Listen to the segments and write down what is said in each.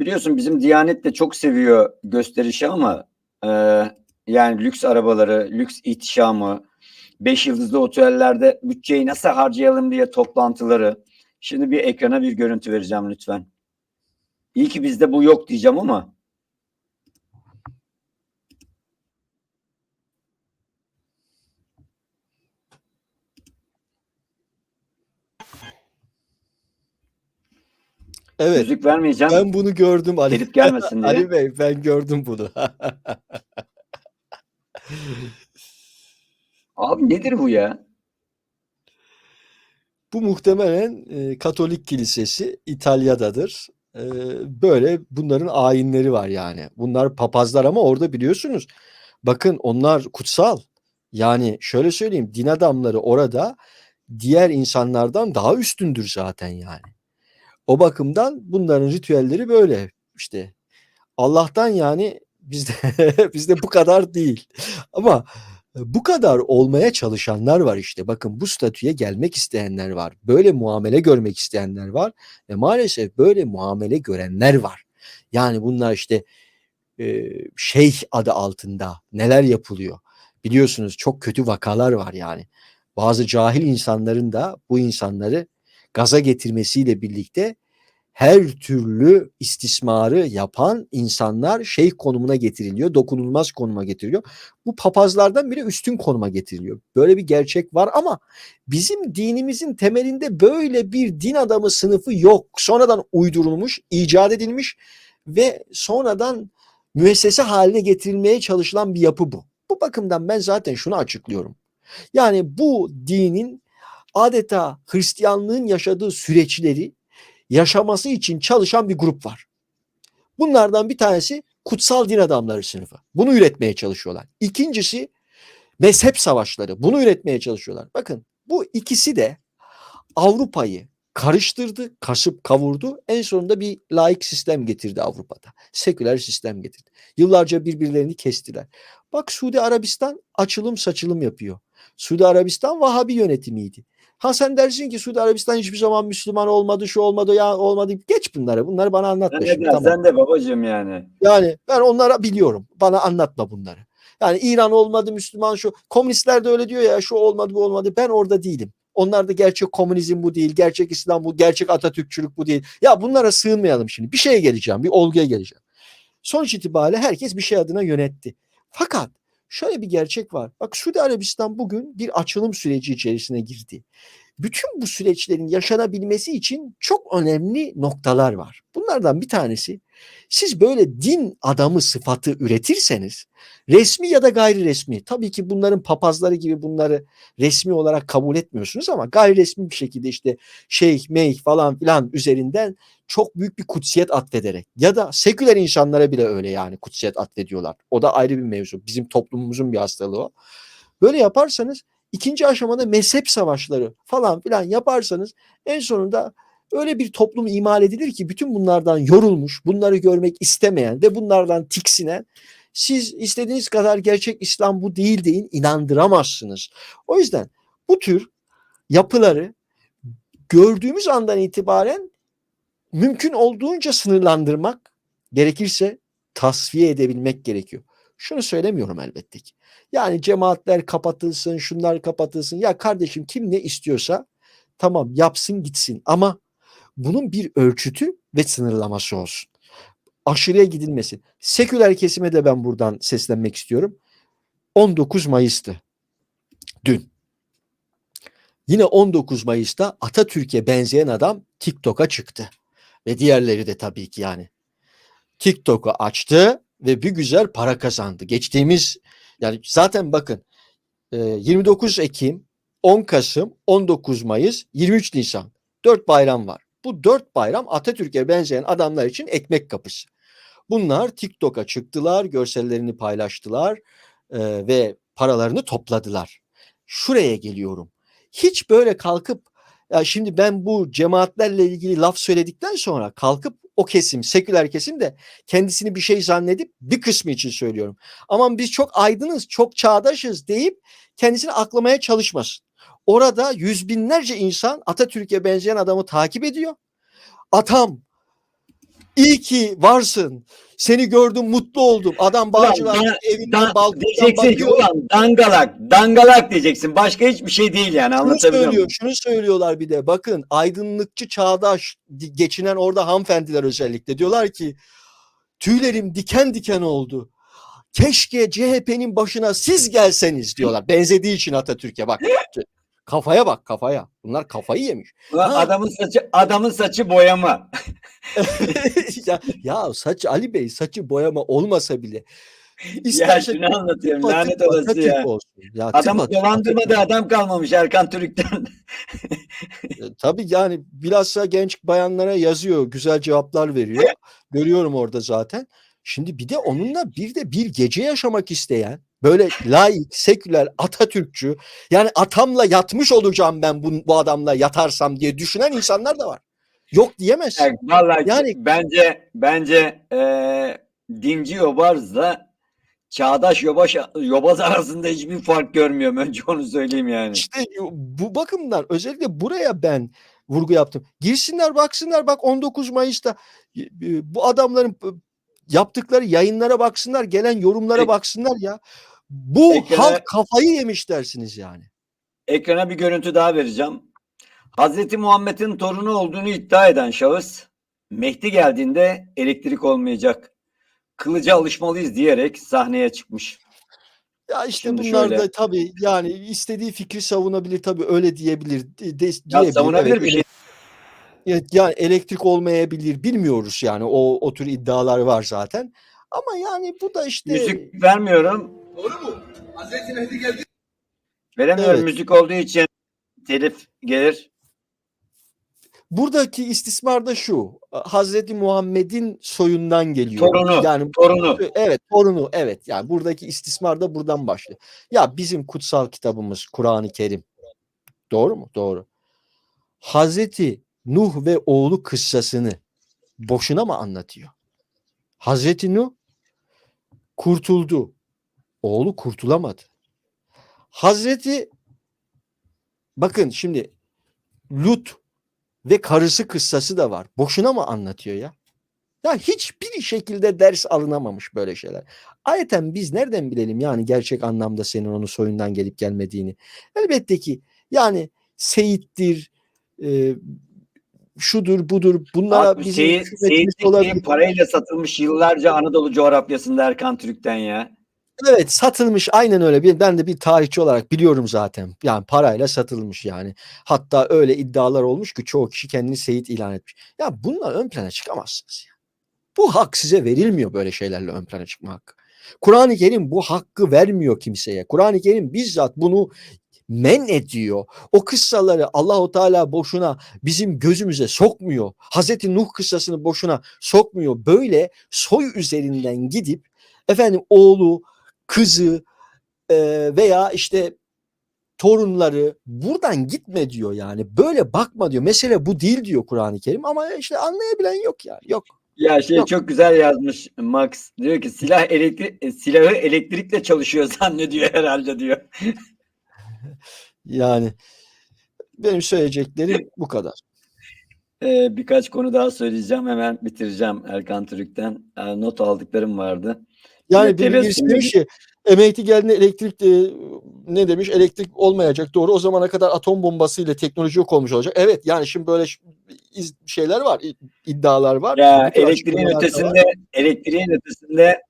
biliyorsun bizim Diyanet de çok seviyor gösterişi ama e, yani lüks arabaları, lüks ihtişamı, beş yıldızlı otellerde bütçeyi nasıl harcayalım diye toplantıları. Şimdi bir ekrana bir görüntü vereceğim lütfen. İyi ki bizde bu yok diyeceğim ama Evet. müzik vermeyeceğim. Ben bunu gördüm Ali. Telif gelmesin diye. Ali Bey ben gördüm bunu. Abi nedir bu ya? Bu muhtemelen e, Katolik Kilisesi İtalya'dadır. E, böyle bunların ayinleri var yani. Bunlar papazlar ama orada biliyorsunuz. Bakın onlar kutsal. Yani şöyle söyleyeyim din adamları orada diğer insanlardan daha üstündür zaten yani. O bakımdan bunların ritüelleri böyle işte. Allah'tan yani bizde bizde bu kadar değil. Ama bu kadar olmaya çalışanlar var işte. Bakın bu statüye gelmek isteyenler var. Böyle muamele görmek isteyenler var ve maalesef böyle muamele görenler var. Yani bunlar işte e, şeyh adı altında neler yapılıyor. Biliyorsunuz çok kötü vakalar var yani. Bazı cahil insanların da bu insanları gaza getirmesiyle birlikte her türlü istismarı yapan insanlar şeyh konumuna getiriliyor, dokunulmaz konuma getiriliyor. Bu papazlardan bile üstün konuma getiriliyor. Böyle bir gerçek var ama bizim dinimizin temelinde böyle bir din adamı sınıfı yok. Sonradan uydurulmuş, icat edilmiş ve sonradan müessese haline getirilmeye çalışılan bir yapı bu. Bu bakımdan ben zaten şunu açıklıyorum. Yani bu dinin adeta Hristiyanlığın yaşadığı süreçleri yaşaması için çalışan bir grup var. Bunlardan bir tanesi kutsal din adamları sınıfı. Bunu üretmeye çalışıyorlar. İkincisi mezhep savaşları. Bunu üretmeye çalışıyorlar. Bakın bu ikisi de Avrupa'yı karıştırdı, kasıp kavurdu. En sonunda bir laik sistem getirdi Avrupa'da. Seküler sistem getirdi. Yıllarca birbirlerini kestiler. Bak Suudi Arabistan açılım saçılım yapıyor. Suudi Arabistan Vahabi yönetimiydi. Ha sen dersin ki Suudi Arabistan hiçbir zaman Müslüman olmadı, şu olmadı, ya olmadı. Geç bunları. Bunları bana anlatma Sen, şimdi. de, Tamam. sen de babacığım yani. Yani ben onlara biliyorum. Bana anlatma bunları. Yani İran olmadı, Müslüman şu. Komünistler de öyle diyor ya şu olmadı, bu olmadı. Ben orada değilim. Onlar da gerçek komünizm bu değil, gerçek İslam bu, gerçek Atatürkçülük bu değil. Ya bunlara sığınmayalım şimdi. Bir şeye geleceğim, bir olguya geleceğim. Sonuç itibariyle herkes bir şey adına yönetti. Fakat şöyle bir gerçek var. Bak Suudi Arabistan bugün bir açılım süreci içerisine girdi. Bütün bu süreçlerin yaşanabilmesi için çok önemli noktalar var. Bunlardan bir tanesi siz böyle din adamı sıfatı üretirseniz resmi ya da gayri resmi tabii ki bunların papazları gibi bunları resmi olarak kabul etmiyorsunuz ama gayri resmi bir şekilde işte şeyh meyh falan filan üzerinden çok büyük bir kutsiyet atfederek ya da seküler insanlara bile öyle yani kutsiyet atfediyorlar. O da ayrı bir mevzu. Bizim toplumumuzun bir hastalığı o. Böyle yaparsanız ikinci aşamada mezhep savaşları falan filan yaparsanız en sonunda öyle bir toplum imal edilir ki bütün bunlardan yorulmuş, bunları görmek istemeyen ve bunlardan tiksinen siz istediğiniz kadar gerçek İslam bu değil deyin inandıramazsınız. O yüzden bu tür yapıları gördüğümüz andan itibaren mümkün olduğunca sınırlandırmak gerekirse tasfiye edebilmek gerekiyor. Şunu söylemiyorum elbette ki. Yani cemaatler kapatılsın, şunlar kapatılsın. Ya kardeşim kim ne istiyorsa tamam yapsın gitsin ama bunun bir ölçütü ve sınırlaması olsun. Aşırıya gidilmesin. Seküler kesime de ben buradan seslenmek istiyorum. 19 Mayıs'tı. Dün. Yine 19 Mayıs'ta Atatürk'e benzeyen adam TikTok'a çıktı. Ve diğerleri de tabii ki yani. TikTok'u açtı ve bir güzel para kazandı. Geçtiğimiz yani zaten bakın 29 Ekim, 10 Kasım, 19 Mayıs, 23 Nisan. 4 bayram var. Bu 4 bayram Atatürk'e benzeyen adamlar için ekmek kapısı. Bunlar TikTok'a çıktılar, görsellerini paylaştılar e, ve paralarını topladılar. Şuraya geliyorum. Hiç böyle kalkıp ya şimdi ben bu cemaatlerle ilgili laf söyledikten sonra kalkıp o kesim, seküler kesim de kendisini bir şey zannedip bir kısmı için söylüyorum. Aman biz çok aydınız, çok çağdaşız deyip kendisini aklamaya çalışmasın. Orada yüz binlerce insan Atatürk'e benzeyen adamı takip ediyor. Atam İyi ki varsın. Seni gördüm mutlu oldum. Adam Bağcılar evinden Dan, balkondan diyeceksin ki bakıyor. ulan dangalak, dangalak diyeceksin. Başka hiçbir şey değil yani Şunu anlatabiliyor söylüyor, muyum? şunu söylüyorlar bir de. Bakın aydınlıkçı çağdaş geçinen orada hanımefendiler özellikle diyorlar ki tüylerim diken diken oldu. Keşke CHP'nin başına siz gelseniz diyorlar. Benzediği için Atatürk'e bak. Kafaya bak kafaya. Bunlar kafayı yemiş. Ulan Ha. Adamın saçı adamın saçı boyama. ya, ya saç Ali Bey saçı boyama olmasa bile. ya İsterse şunu anlatıyorum tıpa lanet tıpa olası Atatürk ya. olsun. Ya Adam tıpa tıpa dolandırmadı adam kalmamış Erkan Türk'ten. E, Tabii yani bilhassa genç bayanlara yazıyor, güzel cevaplar veriyor. Görüyorum orada zaten. Şimdi bir de onunla bir de bir gece yaşamak isteyen böyle laik, seküler, Atatürkçü yani atamla yatmış olacağım ben bu, bu adamla yatarsam diye düşünen insanlar da var. Yok diyemezsin. Yani vallahi Yani- bence bence eee dinci yobazla çağdaş yobaz, yobaz arasında hiçbir fark görmüyorum. Önce onu söyleyeyim yani. İşte bu bakımdan özellikle buraya ben vurgu yaptım. Girsinler baksınlar bak 19 Mayıs'ta e, e, bu adamların e, yaptıkları yayınlara baksınlar, gelen yorumlara Ek- baksınlar ya. Bu Ekrana- halk kafayı yemiş dersiniz yani. Ekrana bir görüntü daha vereceğim. Hazreti Muhammed'in torunu olduğunu iddia eden şahıs Mehdi geldiğinde elektrik olmayacak. Kılıca alışmalıyız diyerek sahneye çıkmış. Ya işte Şimdi bunlar şöyle- da tabii yani istediği fikri savunabilir tabii öyle diyebilir. de- Ya diyebilir. savunabilir Evet, bir şey. Evet, yani elektrik olmayabilir bilmiyoruz yani o o tür iddialar var zaten. Ama yani bu da işte Müzik vermiyorum. Doğru mu? Hazreti Mehdi geldi. Veremiyorum Evet. müzik olduğu için telif gelir. buradaki istismar da şu. Hazreti Muhammed'in soyundan geliyor. Torunu, Yani torunu. evet torunu evet yani buradaki istismar da buradan başlıyor. Ya bizim kutsal kitabımız Kur'an-ı Kerim. Doğru mu? Doğru. Hazreti Nuh ve oğlu kıssasını boşuna mı anlatıyor? Hazreti Nuh kurtuldu. Oğlu kurtulamadı. Hazreti bakın şimdi Lut ve karısı kıssası da var. Boşuna mı anlatıyor ya? Ya hiçbir şekilde ders alınamamış böyle şeyler. Ayeten biz nereden bilelim yani gerçek anlamda senin onun soyundan gelip gelmediğini. Elbette ki yani Seyit'tir, e, şudur budur bunlara Abi bizim Seyit, hükümetimiz olabilir. parayla satılmış yıllarca Anadolu coğrafyasında Erkan Türk'ten ya. Evet satılmış aynen öyle. Bir- Ben de bir tarihçi olarak biliyorum zaten. Yani parayla satılmış yani. Hatta öyle iddialar olmuş ki çoğu kişi kendini Seyit ilan etmiş. Ya bununla ön plana çıkamazsınız ya. Bu hak size verilmiyor böyle şeylerle ön plana çıkma hakkı. Kur'an-ı Kerim bu hakkı vermiyor kimseye. Kur'an-ı Kerim bizzat bunu men ediyor. O kıssaları Allahu Teala boşuna bizim gözümüze sokmuyor. Hazreti Nuh kıssasını boşuna sokmuyor. Böyle soy üzerinden gidip efendim oğlu, kızı e, veya işte torunları buradan gitme diyor yani. Böyle bakma diyor. Mesele bu değil diyor Kur'an-ı Kerim ama işte anlayabilen yok ya. Yok. Ya şey Yok. çok güzel yazmış Max. Diyor ki silah elektrik e, silahı elektrikle çalışıyor zannediyor herhalde diyor. Yani benim söyleyeceklerim bu kadar. Ee, birkaç konu daha söyleyeceğim. Hemen bitireceğim Erkan Türk'ten. Ee, not aldıklarım vardı. Yani biri birisi demiş ki emekli geldiğinde elektrik e, ne demiş elektrik olmayacak doğru o zamana kadar atom bombası ile teknoloji yok olmuş olacak. Evet yani şimdi böyle şeyler var iddialar var. Ya elektriğin da var. ötesinde elektriğin ötesinde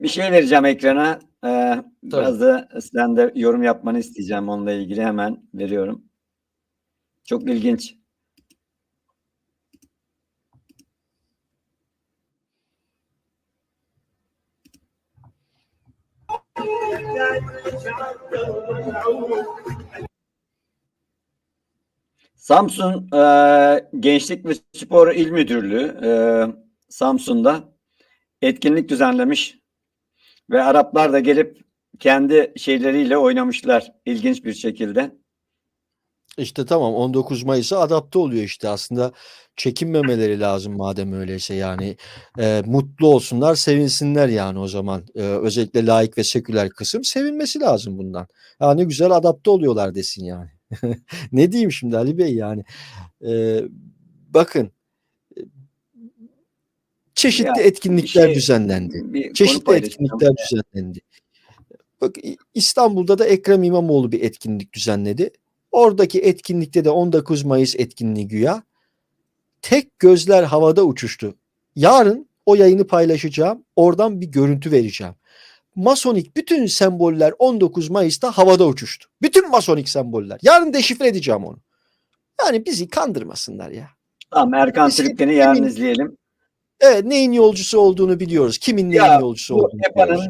bir şey vereceğim ekrana. Ee, biraz da sen de yorum yapmanı isteyeceğim onunla ilgili hemen veriyorum. Çok ilginç. Samsun e, Gençlik ve Spor İl Müdürlüğü e, Samsun'da etkinlik düzenlemiş ve Araplar da gelip kendi şeyleriyle oynamışlar ilginç bir şekilde. İşte tamam 19 Mayıs'a adapte oluyor işte aslında çekinmemeleri lazım madem öyleyse yani e, mutlu olsunlar sevinsinler yani o zaman E, özellikle laik ve seküler kısım sevinmesi lazım bundan. Ya ne güzel adapte oluyorlar desin yani. ne diyeyim şimdi Ali Bey yani E, bakın çeşitli Ya, etkinlikler şey- düzenlendi. Bir Çeşitli etkinlikler düzenlendi. Bak İstanbul'da da Ekrem İmamoğlu bir etkinlik düzenledi. Oradaki etkinlikte de 19 Mayıs etkinliği güya. Tek gözler havada uçuştu. Yarın o yayını paylaşacağım. Oradan bir görüntü vereceğim. Masonik bütün semboller 19 Mayıs'ta havada uçuştu. Bütün masonik semboller. Yarın deşifre edeceğim onu. Yani bizi kandırmasınlar ya. Tamam Erkan Biz- yarın izleyelim. Evet neyin yolcusu olduğunu biliyoruz. Kimin neyin Ya, yolcusu olduğunu biliyoruz.